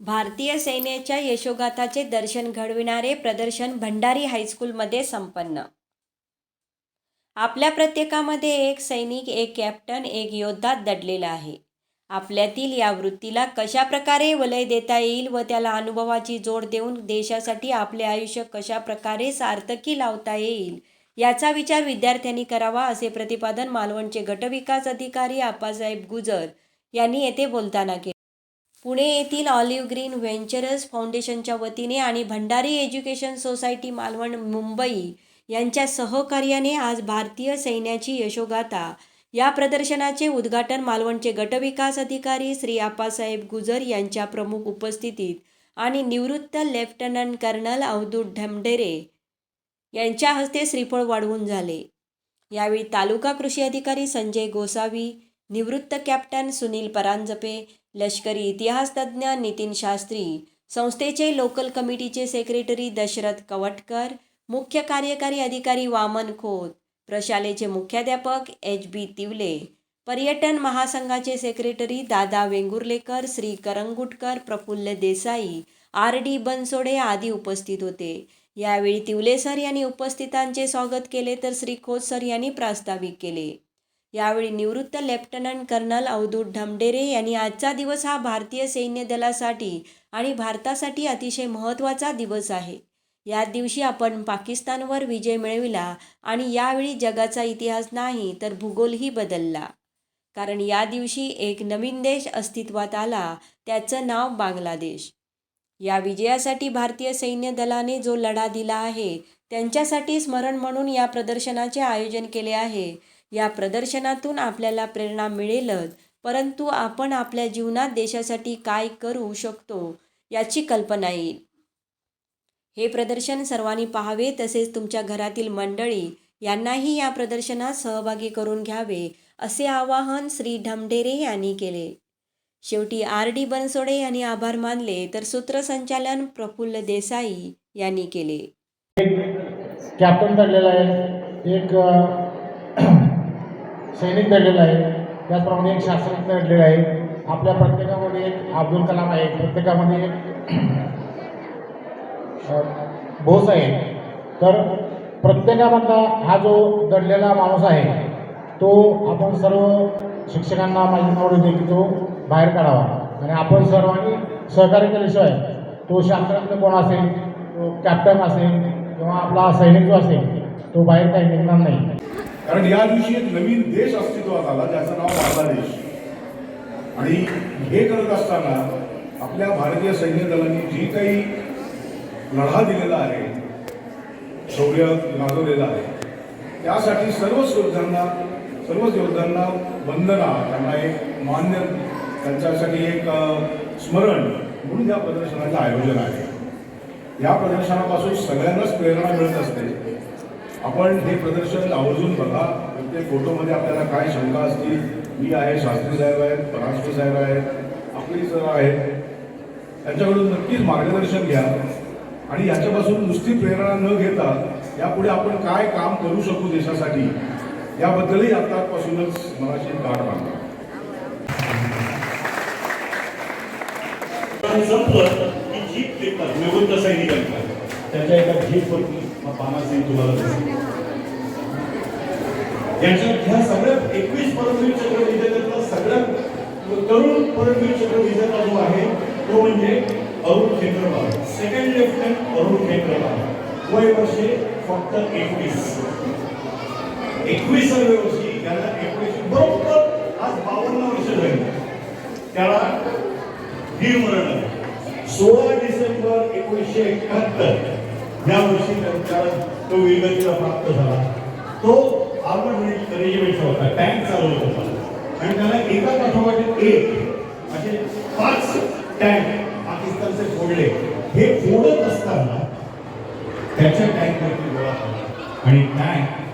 भारतीय सैन्याच्या यशोगाथाचे दर्शन घडविणारे प्रदर्शन भंडारी हायस्कूलमध्ये संपन्न. आपल्या प्रत्येकामध्ये एक सैनिक एक कॅप्टन एक योद्धा दडलेला आहे. आपल्यातील या वृत्तीला कशा प्रकारे वलय देता येईल व त्याला अनुभवाची जोड देऊन देशासाठी आपले आयुष्य कशा प्रकारे सार्थकी लावता येईल याचा विचार विद्यार्थ्यांनी करावा असे प्रतिपादन मालवणचे गटविकास अधिकारी आप्पासाहेब गुजर यांनी येथे बोलताना केले. पुणे येथील ऑलिव्ह ग्रीन व्हेंचरस फाउंडेशनच्या वतीने आणि भंडारी एज्युकेशन सोसायटी मालवण मुंबई यांच्या सहकार्याने आज भारतीय सैन्याची यशोगाथा या प्रदर्शनाचे उद्घाटन मालवणचे गटविकास अधिकारी श्री आप्पासाहेब गुजर यांच्या प्रमुख उपस्थितीत आणि निवृत्त लेफ्टनंट कर्नल अवधूत ढमढेरे यांच्या हस्ते श्रीफळ वाढवून झाले. यावेळी तालुका कृषी अधिकारी संजय गोसावी निवृत्त कॅप्टन सुनील परांजपे लष्करी इतिहास तज्ज्ञ नितीन शास्त्री संस्थेचे लोकल कमिटीचे सेक्रेटरी दशरथ कवटकर मुख्य कार्यकारी अधिकारी वामन खोत प्रशालेचे मुख्याध्यापक एच बी तिवले पर्यटन महासंघाचे secretary Dada Vengurlekar Shri Karangutkar Praful Desai R D Bansode आदी उपस्थित होते. यावेळी तिवले सर यांनी उपस्थितांचे स्वागत केले तर श्री खोत सर यांनी प्रास्ताविक केले. यावेळी निवृत्त लेफ्टनंट कर्नल अवधूत ढमडेरे यांनी आजचा दिवस हा भारतीय सैन्य दलासाठी आणि भारतासाठी अतिशय महत्त्वाचा दिवस आहे. या दिवशी आपण पाकिस्तानवर विजय मिळविला आणि यावेळी जगाचा इतिहास नाही तर भूगोलही बदलला. कारण या दिवशी एक नवीन देश अस्तित्वात आला त्याचं नाव बांगलादेश. या विजयासाठी भारतीय सैन्य दलाने जो लढा दिला आहे त्यांच्यासाठी स्मरण म्हणून या प्रदर्शनाचे आयोजन केले आहे. या प्रदर्शनातून आपल्याला प्रेरणा मिळेलच. परंतु आपण आपल्या जीवनात देशासाठी काय करू शकतो याची कल्पना येईल. हे प्रदर्शन सर्वांनी पाहावे तसेच तुमच्या घरातील मंडळी यांनाही या प्रदर्शनात सहभागी करून घ्यावे असे आवाहन श्री ढमढेरे यांनी केले. शेवटी आर डी बनसोडे यांनी आभार मानले तर सूत्रसंचालन प्रफुल्ल देसाई यांनी केले. कॅप्टन दडलेला आहे. एक सैनिक दडलेला आहे त्याचप्रमाणे एक शास्त्रज्ञ दडलेला आहे. आपल्या प्रत्येकामध्ये एक अब्दुल कलाम आहे. प्रत्येकामध्ये एक बोस आहे. तर प्रत्येकामधला हा जो दडलेला माणूस आहे तो आपण सर्व शिक्षकांना माझी निवड होते की तो बाहेर काढावा. आणि आपण सर्वांनी सहकार्य केल्याशिवाय तो शास्त्रज्ञ कोण असेल तो कॅप्टन असेल किंवा आपला सैनिक जो असेल तो बाहेर काही निघणार नाही. कारण या दिवशी एक नवीन देश अस्तित्वात आला ज्याचं नाव बांगलादेश. आणि हे करत असताना आपल्या भारतीय सैन्य दलांनी जी काही लढा दिलेला आहे शौर्य गाजवलेलं आहे त्यासाठी सर्वच योद्ध्यांना सर्वच योद्ध्यांना वंदना त्यांना एक मान्य त्यांच्यासाठी एक स्मरण म्हणून या प्रदर्शनाचं आयोजन आहे. या प्रदर्शनापासून सगळ्यांनाच प्रेरणा मिळत असते. आपण हे प्रदर्शन आवर्जून बघा. प्रत्येक फोटोमध्ये आपल्याला काय शंका असतील? मी आहे शास्त्री साहेब आहेत परांजपे साहेब आहेत आपली सर आहेत. त्यांच्याकडून नक्कीच मार्गदर्शन घ्या. आणि याच्यापासून नुसती प्रेरणा न घेता यापुढे आपण काय काम करू शकू देशासाठी? याबद्दलही आतापासूनच मनाशी गाठ आणि संपलं की जीप देतात निवृत्त सैनिकांना त्याच्या एका जीपवरती पानासिंग तुम्हाला. ह्या सगळ्या एकवीस परमवीर चक्र विजेत्यातला सगळ्यात तरुण परमवीर चक्र विजेता जो आहे तो म्हणजे Arun खेत्रवाल. Second lieutenant Arun Khetarpal. वय वर्षे फक्त एकवीस. एकविसाव्या वर्षी त्याला एकोणीसशे बरोबर आज बावन्न वर्ष झाली. त्याला वीरमरण मरण सोळा डिसेंबर एकोणीसशे एकाहत्तर. या वर्षी तो वीरगतीला प्राप्त झाला. तो आर्मड रेजिमेंटचा होता. टँक चालवत होता. आणि त्याला एका पाठोपाठ एक असे पाच टँक पाकिस्तानचे फोडले हे फोडत असताना त्याच्या टँकवरती गोळा पडला आणि टँक